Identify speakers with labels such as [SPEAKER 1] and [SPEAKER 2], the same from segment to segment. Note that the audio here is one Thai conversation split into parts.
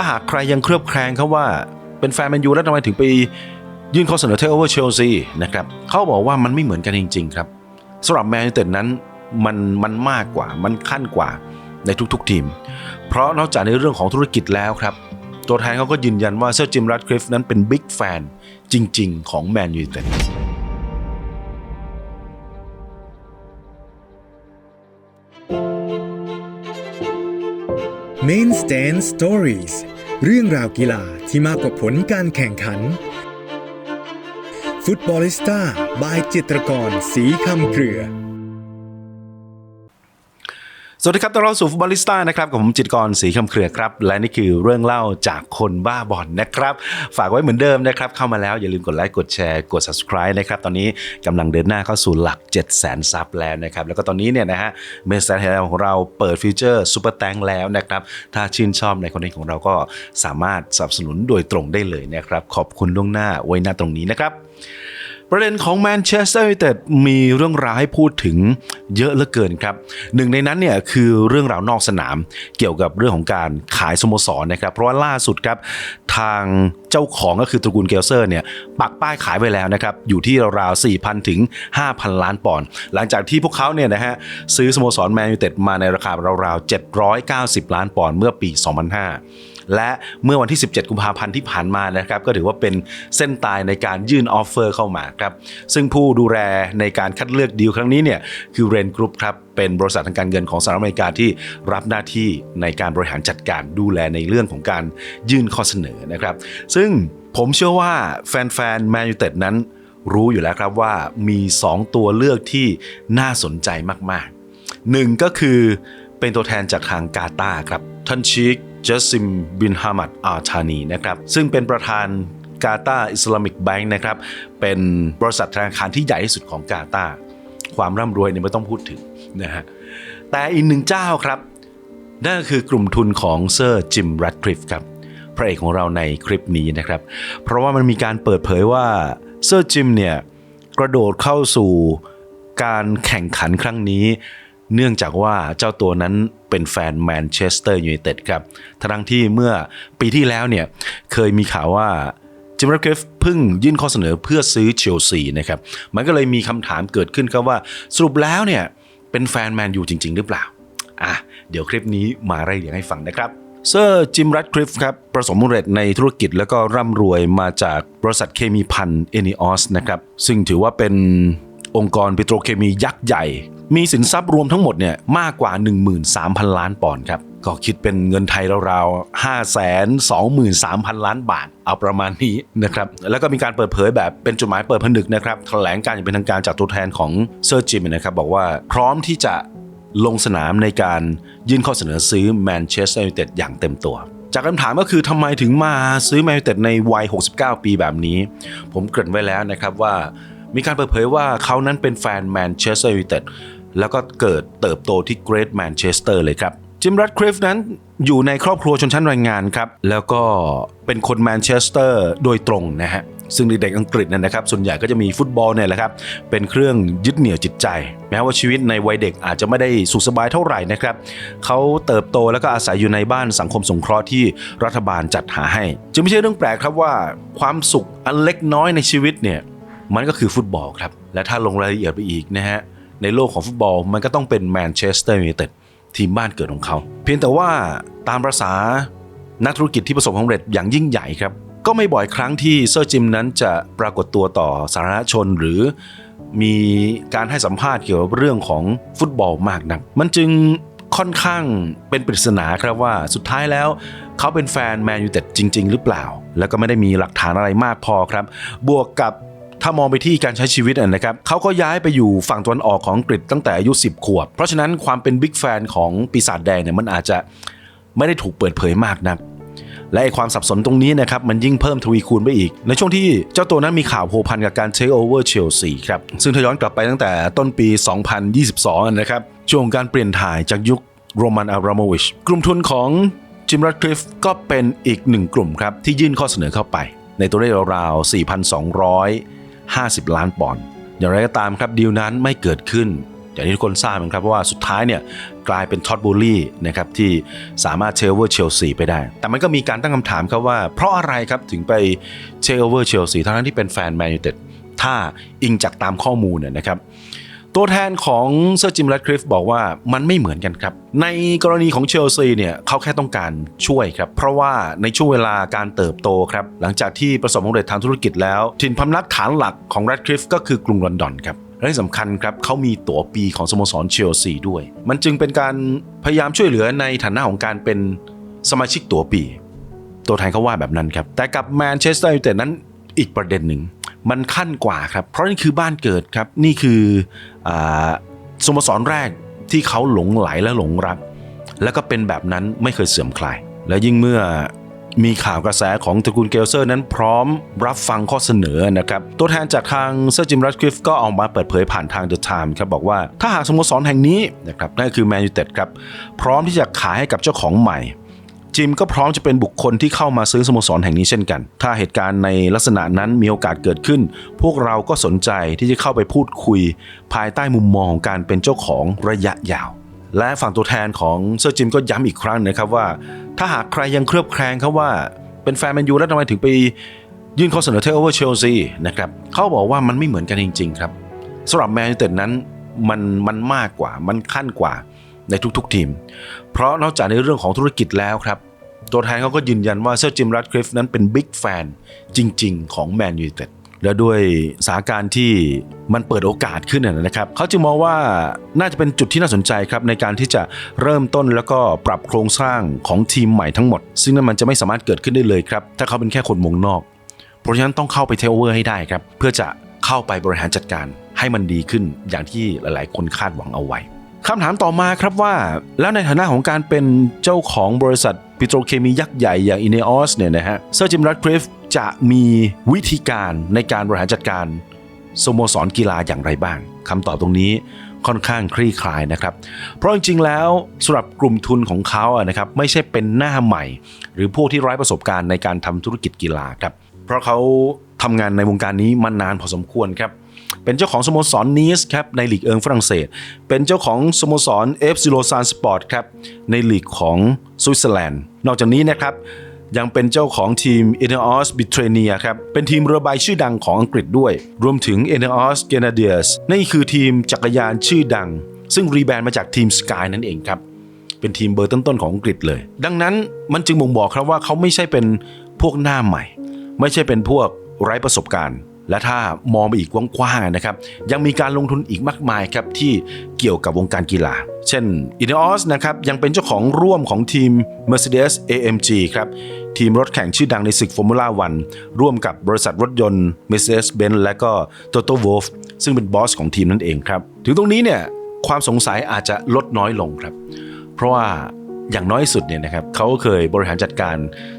[SPEAKER 1] ถ้าหากใครยังเคลือบแคลงเขาว่าเป็นแฟนแมนยูแล้วทำไมถึงไปยื่นข้อเสนอเทคโอเวอร์เชลซีนะครับเขาบอกว่ามันไม่เหมือนกันจริง ๆ ครับสำหรับแมนยูเต็ดนั้นมันมันมากกว่ามันขั้นกว่าในทุกๆทีม เพราะนอกจากในเรื่องของธุรกิจแล้วครับ ตัวแทนเขาก็ยืนยันว่าเซอร์จิมรัตคลิฟนั้นเป็นบิ๊กแฟนจริง ๆ ของแมนยูเต็ด
[SPEAKER 2] Main Stand Stories เรื่องราวกีฬาที่มากกว่าผลการแข่งขัน ฟุตบอลิสต้าบายจิตรกรสีคำเครือ
[SPEAKER 1] สวัสดีครับต้อนรับสู่ฟุตบอลลิสต้านะครับกับผมจิตกรศรีคำเครือครับ และนี่คือเรื่องเล่าจากคนบ้าบอลนะครับ ฝากไว้เหมือนเดิมนะครับ เข้ามาแล้วอย่าลืมกดไลค์กดแชร์กด subscribe นะครับ ตอนนี้กำลังเดินหน้าเข้าสู่หลัก 7 0 0 0 0 0 ซับแล้วนะครับ แล้วก็ตอนนี้เนี่ยนะฮะเมสเซนของเราเปิดฟีเจอร์ซูเปอร์แตงแล้วนะครับ ถ้าชื่นชอบในคอนเทนต์ของเราก็สามารถสนับสนุนโดยตรงได้เลยนะครับขอบคุณล่วงหน้าไว้หน้าตรงนี้นะครับ ประเด็นของแมนเชสเตอร์ยูไนเต็ดมีเรื่องราวให้พูดถึงเยอะเหลือเกินครับ หนึ่งในนั้นเนี่ยคือเรื่องราวนอกสนาม เกี่ยวกับเรื่องของการขายสโมสรนะครับ เพราะว่าล่าสุดครับทางเจ้าของก็คือตระกูลเกลเซอร์เนี่ยปักป้ายขายไว้แล้วนะครับ อยู่ที่ราวๆ 4,000 ถึง 5,000 ล้านปอนด์หลังจากที่พวกเขาเนี่ยนะฮะซื้อสโมสรแมนยูไนเต็ดมาในราคาราวๆ 790 ล้านปอนด์เมื่อปี 2005 และเมื่อวันที่ 17 กุมภาพันธ์ที่ผ่านมานะครับก็ถือว่าเป็นเส้นตายในการยื่นออฟเฟอร์เข้ามาครับซึ่งผู้ดูแลในการคัดเลือกดีลครั้งนี้เนี่ยคือเรนกรุ๊ปครับเป็นบริษัททางการเงินของสหรัฐอเมริกาที่รับหน้าที่ในการบริหารจัดการดูแลในเรื่องของการยื่นข้อเสนอนะครับ ซึ่งผมเชื่อว่าแฟนๆแมนยูเต็ดนั้นรู้อยู่แล้วครับว่ามี 2 ตัวเลือกที่น่าสนใจมากๆหนึ่งก็คือเป็นตัวแทนจากทางกาตาครับท่านชีค จสิมบินฮามัดอาธานีนะครับซึ่งเป็นประธานกาตาร์อิสลามิกแบงค์นะครับเป็นบริษัทธนาคารที่ใหญ่ที่สุดของกาตาร์ความร่ำรวยเนี่ยไม่ต้องพูดถึงนะฮะแต่อีกหนึ่งเจ้าครับนั่นก็คือกลุ่มทุนของเซอร์จิมแรดคลิฟครับพระเอกของเราในคลิปนี้นะครับ เพราะว่ามันมีการเปิดเผยว่าเซอร์จิมเนี่ยกระโดดเข้าสู่การแข่งขันครั้งนี้ เนื่องจากว่าเจ้าตัวนั้นเป็นแฟนแมนเชสเตอร์ยูไนเต็ดครับ ทั้งที่เมื่อปีที่แล้วเนี่ยเคยมีข่าวว่าจิมรัตคลิฟเพิ่งยื่นข้อเสนอเพื่อซื้อเชลซีนะครับ มันก็เลยมีคำถามเกิดขึ้นครับว่าสรุปแล้วเนี่ยเป็นแฟนแมนยูจริง ๆ หรือเปล่า อะ เดี๋ยวคลิปนี้มาไล่เรียงให้ฟังนะครับเซอร์จิมรัตคลิฟครับประสบความสำเร็จในธุรกิจแล้วก็ร่ำรวยมาจากบริษัทเคมีพันเอนิออสนะครับซึ่งถือว่าเป็นองค์กรปิโตรเคมียักษ์ใหญ่ มีสินทรัพย์รวมทั้งหมดเนี่ยมากกว่า 13,000 ล้านปอนด์ครับ ก็คิดเป็นเงินไทยราวๆ 5 2 3 0 0 0 ล้านบาท เอาประมาณนี้นะครับ แล้วก็มีการเปิดเผยแบบเป็นจดหมายเปิดผนึกนะครับ แถลงการอย่างเป็นทางการจากตัวแทนของเซอร์จิมนะครับ บอกว่าพร้อมที่จะลงสนามในการยื่นข้อเสนอซื้อแมนเชสเตอร์ยูไนเต็ดอย่างเต็มตัวจากคำถามก็คือทำไมถึงมาซื้อแมนยูไนเต็ดในวัย 69 ปีแบบนี้ ผมเกริ่นไว้แล้วนะครับว่ามีการเปิดเผยว่าเขานั้นเป็นแฟนแมนเชสเตอร์ยูไนเต็ด แล้วก็เกิดเติบโตที่เกรทแมนเชสเตอร์เลยครับจิมรัตคริฟนั้นอยู่ในครอบครัวชนชั้นแรงงานครับแล้วก็เป็นคนแมนเชสเตอร์โดยตรงนะฮะซึ่งเด็กๆอังกฤษเนยนะครับ ส่วนใหญ่ก็จะมีฟุตบอลเนี่ยแหละครับ เป็นเครื่องยึดเหนี่ยวจิตใจ แม้ว่าชีวิตในวัยเด็กอาจจะไม่ได้สุขสบายเท่าไหร่นะครับ เขาเติบโตแล้วก็อาศัยอยู่ในบ้านสังคมสงเคราะห์ที่รัฐบาลจัดหาให้จึงไม่ใช่เรื่องแปลกครับว่าความสุขอันเล็กน้อยในชีวิตเนี่ยมันก็คือฟุตบอลครับ และถ้าลงรายละเอียดไปอีกนะฮะ ในโลกของฟุตบอล มันก็ต้องเป็นแมนเชสเตอร์ยูไนเต็ดทีมบ้านเกิดของเขา เพียงแต่ว่าตามประษานักธุรกิจที่ประสบความสำเร็จอย่างยิ่งใหญ่ครับ ก็ไม่บ่อยครั้งที่เซอร์จิมนั้นจะปรากฏตัวต่อสาธารณชนหรือมีการให้สัมภาษณ์เกี่ยวกับเรื่องของฟุตบอลมากนัก มันจึงค่อนข้างเป็นปริศนาครับว่าสุดท้ายแล้วเขาเป็นแฟนแมนยูเต็ดจริง ๆ หรือเปล่า แล้วก็ไม่ได้มีหลักฐานอะไรมากพอครับ บวกกับ ถ้ามองไปที่การใช้ชีวิตนะครับเขาก็ย้ายไปอยู่ฝั่งตะวันออกของอังกฤษตั้งแต่อายุ 10 ขวบ เพราะฉะนั้นความเป็นบิ๊กแฟนของปีศาจแดงเนี่ยมันอาจจะไม่ได้ถูกเปิดเผยมากนักและไอความสับสนตรงนี้นะครับมันยิ่งเพิ่มทวีคูณไปอีก ในช่วงที่เจ้าตัวนั้นมีข่าวโผพันกับการเทคโอเวอร์เชลซีครับ ซึ่งถ้าย้อนกลับไปตั้งแต่ต้นปี 2022 นะครับ ช่วงการเปลี่ยนถ่ายจากยุคโรมันอับราโมวิชกลุ่มทุนของจิมรัตคลิฟก็เป็นอีกหนึ่งกลุ่มครับ ที่ยื่นข้อเสนอเข้าไป ในตัวเลขราวๆ 50 ล้านปอนด์อย่างไรก็ตามครับดีลนั้นไม่เกิดขึ้นอย่างที่ทุกคนทราบนะครับว่าสุดท้ายเนี่ยกลายเป็นท็อตบูลลี่นะครับที่สามารถเชลเวอร์เชลซีไปได้ แต่มันก็มีการตั้งคำถามครับว่า เพราะอะไรครับถึงไปเชลเวอร์เชลซีทั้งที่เป็นแฟนแมนยูเต็ดถ้าอิงจากตามข้อมูลเนี่ยนะครับ ตัวแทนของเซอร์จิมแรดคลิฟบอกว่ามันไม่เหมือนกันครับ ในกรณีของเชลซีเนี่ยเขาแค่ต้องการช่วยครับ เพราะว่าในช่วงเวลาการเติบโตครับ หลังจากที่ประสบความสำเร็จทางธุรกิจแล้ว ถิ่นพำนักฐานหลักของแรดคลิฟก็คือกรุงลอนดอนครับและที่สำคัญครับเขามีตั๋วปีของสโมสรเชลซีด้วย มันจึงเป็นการพยายามช่วยเหลือในฐานะของการเป็นสมาชิกตั๋วปี ตัวแทนเขาว่าแบบนั้นครับแต่กับแมนเชสเตอร์ยูไนเต็ดนั้นอีกประเด็นหนึ่ง มันขั้นกว่าครับ เพราะนี่คือบ้านเกิดครับ นี่คืออสโมสรแรกที่เขาหลงไหลและหลงรัก แล้วก็เป็นแบบนั้นไม่เคยเสื่อมคลาย และยิ่งเมื่อมีข่าวกระแสของตระกูลเกลเซอร์นั้นพร้อมรับฟังข้อเสนอนะครับ ตัวแทนจากทางเซอร์จิมรัตคลิฟก็ออกมาเปิดเผยผ่านทาง The Times ครับบอกว่าถ้าหากสโมสรแห่งนี้นะครับนั่นคือแมนยูเต็ดครับ พร้อมที่จะขายให้กับเจ้าของใหม่ จิมก็พร้อมจะเป็นบุคคลที่เข้ามาซื้อสโมสรแห่งนี้เช่นกัน ถ้าเหตุการณ์ในลักษณะนั้นมีโอกาสเกิดขึ้น พวกเราก็สนใจที่จะเข้าไปพูดคุย ภายใต้มุมมองของการเป็นเจ้าของระยะยาว และฝั่งตัวแทนของเซอร์จิมก็ย้ำอีกครั้งนะครับว่า ถ้าหากใครยังเคลือบแคลงเขาว่าเป็นแฟนแมนยูแล้วทำไมถึงไปยื่นข้อเสนอเทคโอเวอร์เชลซีนะครับเขาบอกว่ามันไม่เหมือนกันจริง ๆ ครับสำหรับแมนยูเต็ดนั้นมันมันมากกว่ามันขั้นกว่าในทุกๆทีม เพราะนอกจากในเรื่องของธุรกิจแล้วครับ ตัวแทนเขาก็ยืนยันว่าเซอร์จิมรัตคลิฟนั้นเป็นบิ๊กแฟนจริง ๆ ของแมนยูเต็ดและด้วยสถานการณ์ที่มันเปิดโอกาสขึ้นนะครับเขาจึงมองว่าน่าจะเป็นจุดที่น่าสนใจครับในการที่จะเริ่มต้นแล้วก็ปรับโครงสร้างของทีมใหม่ทั้งหมด ซึ่งนั่นมันจะไม่สามารถเกิดขึ้นได้เลยครับ ถ้าเขาเป็นแค่คนวงนอก เพราะฉะนั้นต้องเข้าไปเทโอเวอร์ให้ได้ครับ เพื่อจะเข้าไปบริหารจัดการให้มันดีขึ้นอย่างที่หลาย ๆ คนคาดหวังเอาไว้ คำถามต่อมาครับว่า แล้วในฐานะของการเป็นเจ้าของบริษัทปิโตรเคมียักษ์ใหญ่อย่างอินเนออสเนี่ยนะฮะเซอร์จิมรัตคลิฟจะมีวิธีการในการบริหารจัดการสโมสรกีฬาอย่างไรบ้างคำตอบตรงนี้ค่อนข้างคลี่คลายนะครับ เพราะจริงๆ แล้วสำหรับกลุ่มทุนของเขาอะนะครับไม่ใช่เป็นหน้าใหม่ หรือพวกที่ไร้ประสบการณ์ในการทำธุรกิจกีฬาครับเพราะเขาทำงานในวงการนี้มานานพอสมควรครับ เป็นเจ้าของสโมสรนีสครับในลีกเอิงฝรั่งเศส เป็นเจ้าของสโมสรเอฟซิโลซานสปอร์ตครับในลีกของสวิตเซอร์แลนด์ นอกจากนี้นะครับยังเป็นเจ้าของทีม e n e o s b i t r a n i a ครับ เป็นทีมเรือใบชื่อดังของอังกฤษด้วย รวมถึง e n e o s g r e n a d i e r s นี่คือทีมจักรยานชื่อดัง ซึ่งรีแบรนด์มาจากทีม Sky นั่นเองครับ เป็นทีมเบอร์ต้นๆของอังกฤษเลย ดังนั้นมันจึงบ่งบอกครับว่าเขาไม่ใช่เป็นพวกหน้าใหม่ ไม่ใช่เป็นพวกไร้ประสบการณ์ และถ้ามองไปอีกกว้างๆนะครับยังมีการลงทุนอีกมากมายครับที่เกี่ยวกับวงการกีฬา เช่น i n e o s นะครับยังเป็นเจ้าของร่วมของทีม Mercedes AMG ครับทีมรถแข่งชื่อดังในศึกฟอร์มูล่าวันร่วมกับบริษัทรถยนต์ Mercedes-Benz และก็ Toto Wolff ซึ่งเป็นบอสของทีมนั่นเองครับถึงตรงนี้เนี่ยความสงสัยอาจจะลดน้อยลงครับ เพราะว่าอย่างน้อยสุดเนี่ยนะครับเขาก็เคยบริหารจัดการ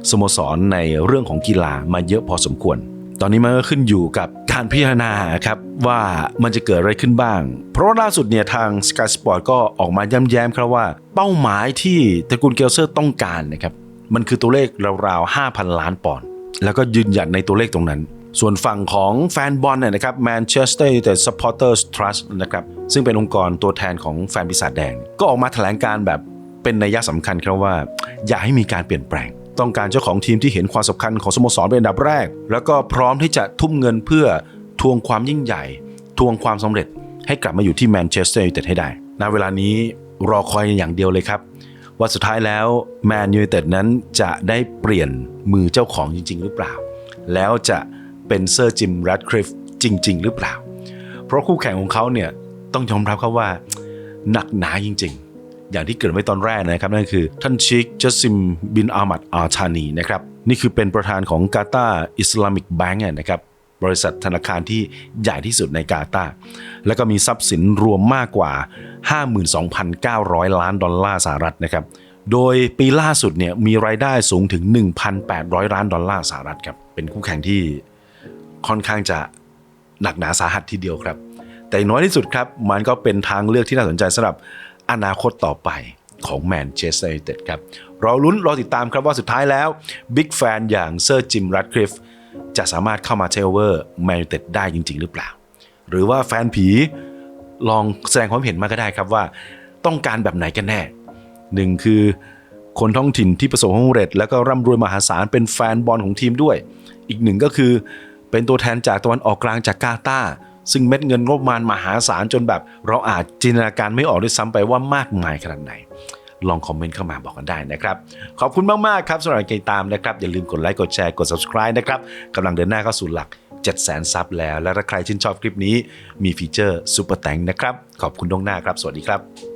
[SPEAKER 1] สโมสรในเรื่องของกีฬามาเยอะพอสมควร ตอนนี้มันก็ขึ้นอยู่กับการพิจารณาครับว่ามันจะเกิดอะไรขึ้นบ้าง เพราะว่าล่าสุดเนี่ยทาง Sky Sport ก็ออกมาย้ำแย้มครับว่า เป้าหมายที่ตระกูลเกลเซอร์ต้องการนะครับมันคือตัวเลขราวๆ 5,000 ล้านปอนด์แล้วก็ยืนหยัดในตัวเลขตรงนั้น ส่วนฝั่งของแฟนบอลเนี่ยนะครับ Manchester United Supporters Trust นะครับซึ่งเป็นองค์กรตัวแทนของแฟนปีศาจแดง ก็ออกมาแถลงการแบบเป็นนัยสำคัญครับว่า อย่าให้มีการเปลี่ยนแปลง ต้องการเจ้าของทีมที่เห็นความสำคัญของสโมสรเป็นอันดับแรก แล้วก็พร้อมที่จะทุ่มเงินเพื่อทวงความยิ่งใหญ่ ทวงความสำเร็จ ให้กลับมาอยู่ที่แมนเชสเตอร์ยูไนเต็ดให้ได้ณเวลานี้รอคอยอย่างเดียวเลยครับว่าสุดท้ายแล้วแมนยูไนเต็ดนั้นจะได้เปลี่ยนมือเจ้าของจริง ๆ หรือเปล่า แล้วจะเป็นเซอร์จิมแรดคริฟจริง ๆ หรือเปล่า เพราะคู่แข่งของเขาเนี่ยต้องยอมรับครับว่าหนักหนาจริง ๆ อย่างที่เกิดไว้ตอนแรกนะครับนั่นคือท่านชิคจัสซิมบินอามัดอาชานีนะครับนี่คือเป็นประธานของกาตาอิสลามิกแบงก์นะครับบริษัทธนาคารที่ใหญ่ที่สุดในกาตาแล้วก็มีทรัพย์สินรวมมากกว่า 52,900 ล้านดอลลาร์สหรัฐนะครับโดยปีล่าสุดเนี่ยมีรายได้สูงถึง 1,800 ล้านดอลลาร์สหรัฐครับเป็นคู่แข่งที่ค่อนข้างจะหนักหนาสาหัสทีเดียวครับ แต่อย่างน้อยที่สุดครับมันก็เป็นทางเลือกที่น่าสนใจสำหรับ อนาคตต่อไปของแมนเชสเตอร์ยูไนเต็ดครับรอลุ้นรอติดตามครับว่าสุดท้ายแล้วบิ๊กแฟนอย่างเซอร์จิมรัดคลิฟจะสามารถเข้ามาเทเวอร์แมนยูไนเต็ดได้จริง ๆ หรือเปล่า หรือว่าแฟนผีลองแสดงความเห็นมาก็ได้ครับว่าต้องการแบบไหนกันแน่หนึ่งคือคนท้องถิ่นที่ประสบความสำเร็จ แล้วก็ร่ำรวยมหาศาลเป็นแฟนบอลของทีมด้วย อีกหนึ่งก็คือเป็นตัวแทนจากตะวันออกกลางจากกาตาร์ ซึ่งเม็ดเงินงบประมาณมหาศาลจนแบบ เราอาจจินตนาการไม่ออกด้วยซ้ำไปว่ามากมายขนาดไหน ลองคอมเมนต์เข้ามาบอกกันได้นะครับ ขอบคุณมากๆครับสำหรับการติดตามนะครับ อย่าลืมกดไลค์กดแชร์กด subscribe นะครับกำลังเดินหน้าเข้าสู่หลัก 700,000ซับแล้ว และถ้าใครชื่นชอบคลิปนี้มีฟีเจอร์ซูเปอร์แตงนะครับขอบคุณล่วงหน้าครับ สวัสดีครับ